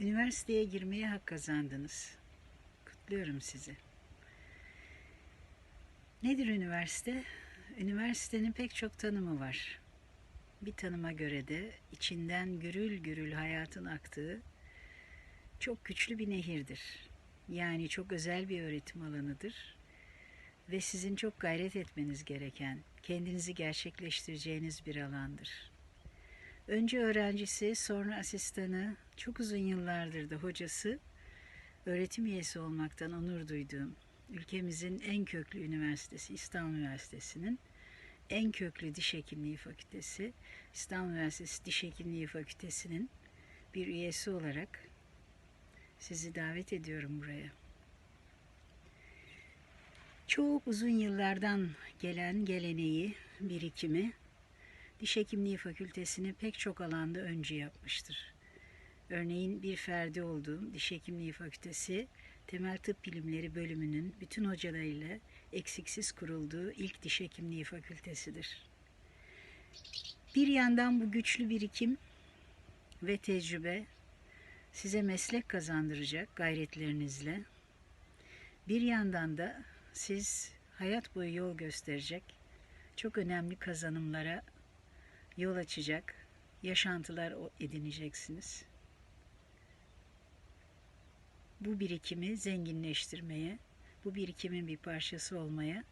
Üniversiteye girmeye hak kazandınız. Kutluyorum sizi. Nedir üniversite? Üniversitenin pek çok tanımı var. Bir tanıma göre de içinden gürül gürül hayatın aktığı çok güçlü bir nehirdir. Yani çok özel bir öğretim alanıdır ve sizin çok gayret etmeniz gereken, kendinizi gerçekleştireceğiniz bir alandır. Önce öğrencisi, sonra asistanı, çok uzun yıllardır da hocası, öğretim üyesi olmaktan onur duyduğum ülkemizin en köklü üniversitesi İstanbul Üniversitesi'nin en köklü diş hekimliği fakültesi İstanbul Üniversitesi Diş Hekimliği Fakültesi'nin bir üyesi olarak sizi davet ediyorum buraya. Çok uzun yıllardan gelen geleneği, birikimi Diş Hekimliği Fakültesini pek çok alanda öncü yapmıştır. Örneğin bir ferdi olduğum Diş Hekimliği Fakültesi Temel Tıp Bilimleri bölümünün bütün hocalarıyla eksiksiz kurulduğu ilk diş hekimliği fakültesidir. Bir yandan bu güçlü birikim ve tecrübe size meslek kazandıracak gayretlerinizle. Bir yandan da siz hayat boyu yol gösterecek çok önemli kazanımlara yol açacak yaşantılar edineceksiniz. Bu birikimi zenginleştirmeye, bu birikimin bir parçası olmaya